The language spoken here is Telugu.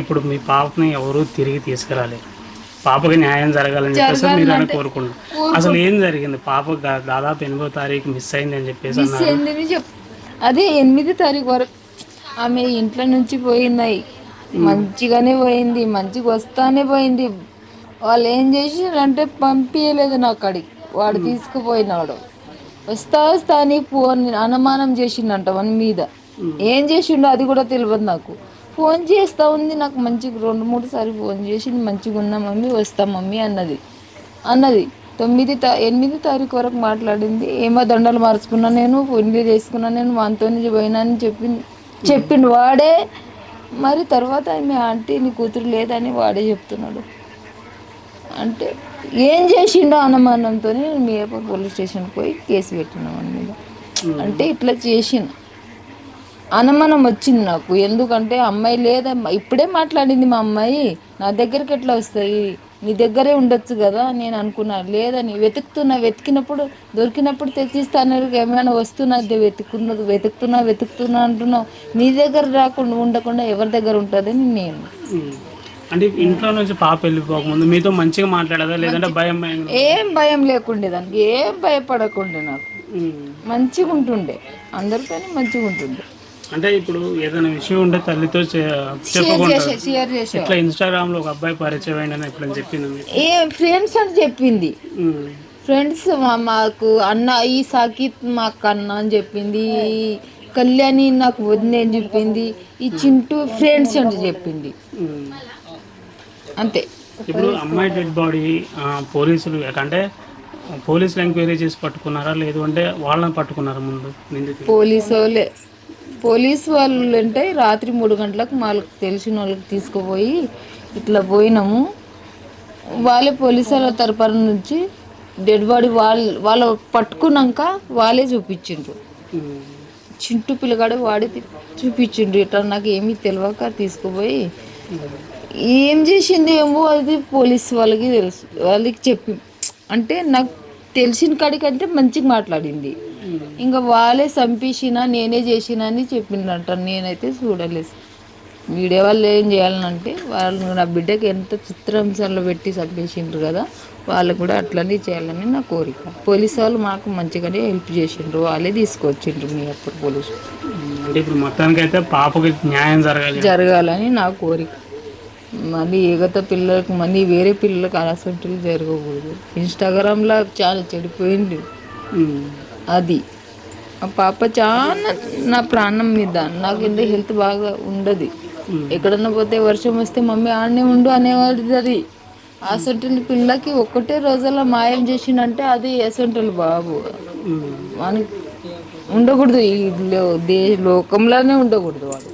ఇప్పుడు మీ పాపని ఎవరు తిరిగి తీసుకురాలి పాపకి న్యాయం జరగాలని చెప్పేసి మీరు అని జరగాలంటే కోరుకుంటు కోరుకు అసలు ఏం జరిగింది? పాప దాదాపు ఎనిమిదో తారీఖు మిస్ అయింది అని చెప్పేసి అన్నారు. అదే ఎనిమిది తారీఖు వరకు ఆమె ఇంట్లో నుంచి పోయింది. మంచిగానే పోయింది మంచిగా వస్తానే పోయింది. వాళ్ళు ఏం చేసారంటే పంపించలేదు నా అక్కడికి వాడు తీసుకుపోయినాడు. వస్తా వస్తా అని ఫోన్ అనుమానం చేసిండంట వన్ మీద. ఏం చేసిండో అది కూడా తెలియదు నాకు. ఫోన్ చేస్తా ఉంది నాకు మంచిగా రెండు మూడు సార్లు ఫోన్ చేసింది మంచిగా ఉన్నా మమ్మీ వస్తా మమ్మీ అన్నది. అన్నది. తొమ్మిది తా ఎనిమిది తారీఖు వరకు మాట్లాడింది. ఏమో దండలు మార్చుకున్నా నేను పెళ్ళి చేసుకున్నా నేను వానితో పోయినా అని చెప్పింది చెప్పిండు వాడే. మరి తర్వాత మీ ఆంటీ నీ కూతురు లేదని వాడే చెప్తున్నాడు. అంటే ఏం చేసిండో అనుమానంతో మియాపూర్ పోలీస్ స్టేషన్కి పోయి కేసు పెట్టినాం మీద. అంటే ఇట్లా చేసిన అనుమానం వచ్చింది నాకు. ఎందుకంటే అమ్మాయి లేదమ్మా ఇప్పుడే మాట్లాడింది మా అమ్మాయి నా దగ్గరికి ఎట్లా వస్తాయి? నీ దగ్గరే ఉండొచ్చు కదా నేను అనుకున్నా. లేదని వెతుకుతున్నా వెతికినప్పుడు దొరికినప్పుడు తెచ్చిస్తాను ఏమైనా వస్తున్నది వెతుకున్నది వెతుకుతున్నా వెతుకుతున్నా అంటున్నావు. నీ దగ్గర రాకుండా ఉండకుండా ఎవరి దగ్గర ఉంటుందని నేను. అంటే ఇంట్లో నుంచి పాప వెళ్ళిపోకముందు మీతో మంచిగా మాట్లాడదా? లేదంటే భయం భయం ఏం? భయం లేకుండే దానికి. ఏం భయపడకుండే నాకు. మంచిగా ఉంటుండే అందరితోని మంచిగా ఉంటుండే అంటే ఇప్పుడు ఏదైనా విషయం ఉంటే తల్లితో షేర్ చేసే ఇట్లా ఇన్స్టాగ్రామ్లో ఒక అబ్బాయి పరిచయం అయిందని ఎప్పుడని చెప్పింది మీకు? ఏ ఫ్రెండ్స్ అని చెప్పింది. ఫ్రెండ్స్ మాకు అన్న ఈ సాకిత్ మా అక్క అన్న అని చెప్పింది. కళ్యాణి నాకు వదిన అని చెప్పింది. ఈ చింటూ ఫ్రెండ్స్ అని చెప్పింది. అంతే. ఇప్పుడు అమ్మాయి డెడ్ బాడీ పోలీసులు అంటే పోలీసులు ఎంక్వైరీ చేసి పట్టుకున్నారా? లేదు అంటే వాళ్ళని పట్టుకున్నారా ముందు పోలీసు వాళ్ళే పోలీసు వాళ్ళు అంటే రాత్రి మూడు గంటలకు వాళ్ళకి తెలిసిన వాళ్ళకి తీసుకుపోయి ఇట్లా పోయినాము. వాళ్ళే పోలీసు వాళ్ళ తరపున నుంచి డెడ్ బాడీ వాళ్ళు వాళ్ళు పట్టుకున్నాక వాళ్ళే చూపించిండ్రు. చింటూ పిల్లగాడు వాడి చూపించిండ్రు. ఇట్లా నాకు ఏమీ తెలియక తీసుకుపోయి ఏం చేసింది ఏమో అది పోలీస్ వాళ్ళకి తెలుసు. వాళ్ళకి చెప్పి అంటే నాకు తెలిసిన కాడికంటే మంచిగా మాట్లాడింది. ఇంకా వాళ్ళే చంపేసిన నేనే చేసిన అని చెప్పిందంట. నేనైతే చూడలేదు. మీడియా వాళ్ళు ఏం చేయాలనంటే వాళ్ళు నా బిడ్డకి ఎంత చిత్రాంశాల్లో పెట్టి చంపేసిండ్రు కదా వాళ్ళు కూడా అట్లనే చేయాలని నా కోరిక. పోలీసు వాళ్ళు మాకు మంచిగానే హెల్ప్ చేసిండ్రు. వాళ్ళే తీసుకొచ్చిండ్రు మీ అప్పుడు పోలీసు. అంటే ఇప్పుడు మొత్తానికి అయితే పాపకి న్యాయం జరగాలి. జరగాలని నా కోరిక. మళ్ళీ ఎగత పిల్లలకు మళ్ళీ వేరే పిల్లలకు అలసంటులు జరగకూడదు. ఇన్స్టాగ్రామ్లో చాలా చెడిపోయింది. అది. ఆ పాప చాలా నా ప్రాణం మీద నాకు ఎంత హెల్త్ బాగా ఉండదు. ఎక్కడన్నా పోతే వర్షం వస్తే మమ్మీ ఆడనే ఉండు అనేవాడిది అది. అసంటి పిల్లకి ఒక్కటే రోజుల్లో మాయం చేసిందంటే అది అసంటులు బాబు. మనకి ఉండకూడదు ఈ దే లోకంలోనే ఉండకూడదు వాడు.